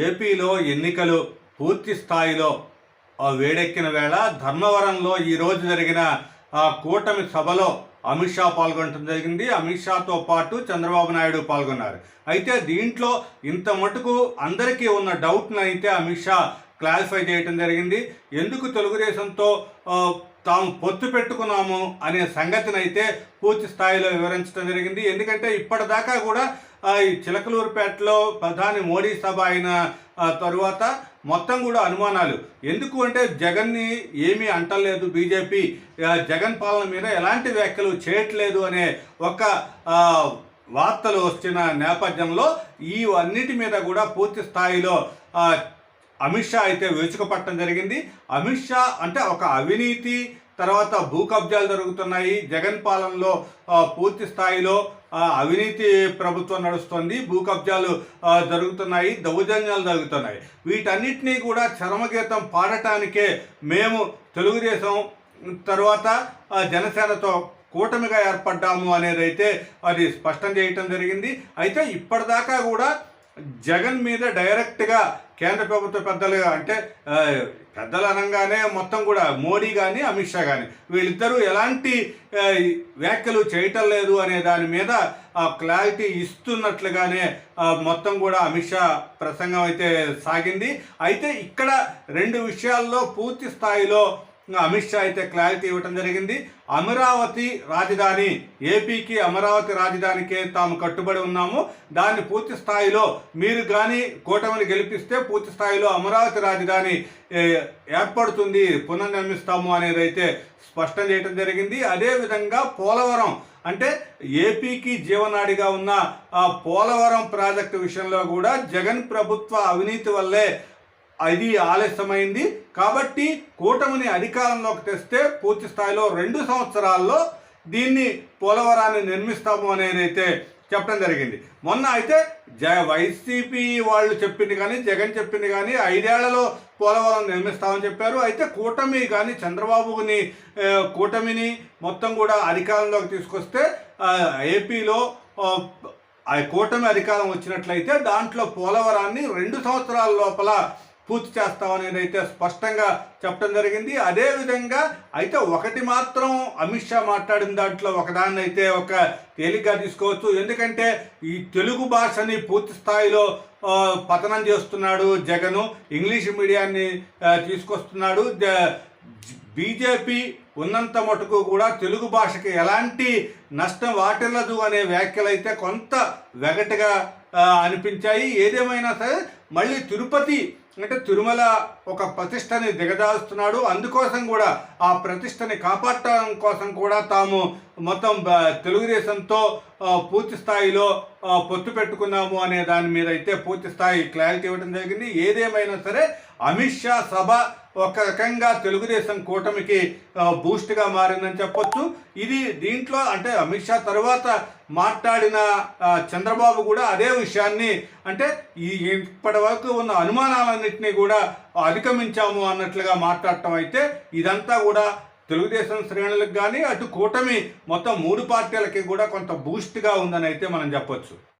ఏపీలో ఎన్నికలు పూర్తి స్థాయిలో వేడెక్కిన వేళ ధర్మవరంలో ఈరోజు జరిగిన ఆ, కూటమి సభలో అమిత్ షా పాల్గొనడం జరిగింది. అమిత్ షాతో పాటు చంద్రబాబు నాయుడు పాల్గొన్నారు. అయితే దీంట్లో ఇంత మటుకు అందరికీ ఉన్న డౌట్ను అయితే అమిత్ షా క్లారిఫై చేయడం జరిగింది. ఎందుకు తెలుగుదేశంతో తాము పొత్తు పెట్టుకున్నాము అనే సంగతిని అయితే పూర్తి స్థాయిలో వివరించడం జరిగింది. ఎందుకంటే ఇప్పటిదాకా కూడా ఈ చిలకలూరుపేటలో ప్రధాని మోడీ సభ అయిన తరువాత మొత్తం కూడా అనుమానాలు. ఎందుకు అంటే జగన్ని ఏమీ అంటలేదు బీజేపీ. జగన్ పాలన మీద ఎలాంటి వ్యాఖ్యలు చేయట్లేదు అనే ఒక వార్తలు వస్తున్న నేపథ్యంలో ఈ అన్నిటి మీద కూడా పూర్తి స్థాయిలో అమిత్ షా అయితే విరుచుకుపట్టడం జరిగింది. అమిత్ షా అంటే ఒక అవినీతి తర్వాత భూ కబ్జాలు జరుగుతున్నాయి. జగన్ పాలనలో పూర్తి స్థాయిలో అవినీతి ప్రభుత్వం నడుస్తుంది. భూ కబ్జాలు జరుగుతున్నాయి దౌర్జన్యాలు జరుగుతున్నాయి. వీటన్నిటినీ కూడా చరమగీతం పాడటానికే మేము తెలుగుదేశం తర్వాత జనసేనతో కూటమిగా ఏర్పడ్డాము అనేది అయితే అది స్పష్టం చేయటం జరిగింది. అయితే ఇప్పటిదాకా కూడా జగన్ మీద డైరెక్ట్గా కేంద్ర ప్రభుత్వ పెద్దలు అంటే పెద్దలు అనగానే మొత్తం కూడా మోడీ కానీ అమిత్ షా కానీ వీళ్ళిద్దరూ ఎలాంటి వ్యాఖ్యలు చేయటం లేదు అనే దాని మీద ఆ క్లారిటీ ఇస్తున్నట్లుగానే మొత్తం కూడా అమిత్ షా ప్రసంగం అయితే సాగింది. అయితే ఇక్కడ రెండు విషయాల్లో పూర్తి స్థాయిలో అమిత్ షా అయితే క్లారిటీ ఇవ్వటం జరిగింది. అమరావతి రాజధాని ఏపీకి అమరావతి రాజధానికే తాము కట్టుబడి ఉన్నాము. దాన్ని పూర్తి స్థాయిలో మీరు కానీ కూటమిని గెలిపిస్తే పూర్తి స్థాయిలో అమరావతి రాజధాని ఏర్పడుతుంది పునర్నిర్మిస్తాము అనేది అయితే స్పష్టం చేయడం జరిగింది. అదేవిధంగా పోలవరం అంటే ఏపీకి జీవనాడిగా ఉన్న ఆ పోలవరం ప్రాజెక్టు విషయంలో కూడా జగన్ ప్రభుత్వ అవినీతి వల్లే అది ఆలస్యమైంది. కాబట్టి కూటమిని అధికారంలోకి తెస్తే పూర్తి స్థాయిలో రెండు సంవత్సరాల్లో దీన్ని పోలవరాన్ని నిర్మిస్తాము అనేది అయితే చెప్పడం జరిగింది. మొన్న అయితే జ వైసీపీ వాళ్ళు చెప్పింది కానీ జగన్ చెప్పింది కానీ ఐదేళ్ళలో పోలవరం నిర్మిస్తామని చెప్పారు. అయితే కూటమి కానీ చంద్రబాబుని కూటమిని మొత్తం కూడా అధికారంలోకి తీసుకొస్తే ఏపీలో ఆ కూటమి అధికారం వచ్చినట్లయితే దాంట్లో పోలవరాన్ని రెండు సంవత్సరాల లోపల పూర్తి చేస్తామనేది అయితే స్పష్టంగా చెప్పడం జరిగింది. అదేవిధంగా అయితే ఒకటి మాత్రం అమిత్ షా మాట్లాడిన దాంట్లో ఒకదాన్ని అయితే ఒక తేలిగ్గా తీసుకోవచ్చు. ఎందుకంటే ఈ తెలుగు భాషని పూర్తి స్థాయిలో పతనం చేస్తున్నాడు జగను. ఇంగ్లీష్ మీడియాన్ని తీసుకొస్తున్నాడు. జ- బీజేపీ ఉన్నంత మటుకు కూడా తెలుగు భాషకి ఎలాంటి నష్టం వాటిల్లదు అనే వ్యాఖ్యలు అయితే కొంత వెగటుగా అనిపించాయి. ఏదేమైనా సరే మళ్ళీ తిరుపతి అంటే తిరుమల ఒక ప్రతిష్టని దిగజారుస్తున్నాడు. అందుకోసం కూడా ఆ ప్రతిష్టని కాపాడటం కోసం కూడా తాము మొత్తం తెలుగుదేశంతో పూర్తి స్థాయిలో పొత్తు పెట్టుకున్నాము అనే దాని మీద అయితే పూర్తి స్థాయి క్లారిటీ ఇవ్వడం జరిగింది. ఏదేమైనా సరే అమిత్ షా సభ ఒక రకంగా తెలుగుదేశం కూటమికి బూస్ట్గా మారిందని చెప్పొచ్చు. ఇది దీంట్లో అంటే అమిత్ షా తర్వాత మాట్లాడిన చంద్రబాబు కూడా అదే విషయాన్ని అంటే ఈ ఇప్పటి వరకు ఉన్న అనుమానాలన్నింటినీ కూడా అధిగమించాము అన్నట్లుగా మాట్లాడటం అయితే ఇదంతా కూడా తెలుగుదేశం శ్రేణులకు కానీ అటు కూటమి మొత్తం మూడు పార్టీలకి కూడా కొంత బూస్ట్గా ఉందని అయితే మనం చెప్పొచ్చు.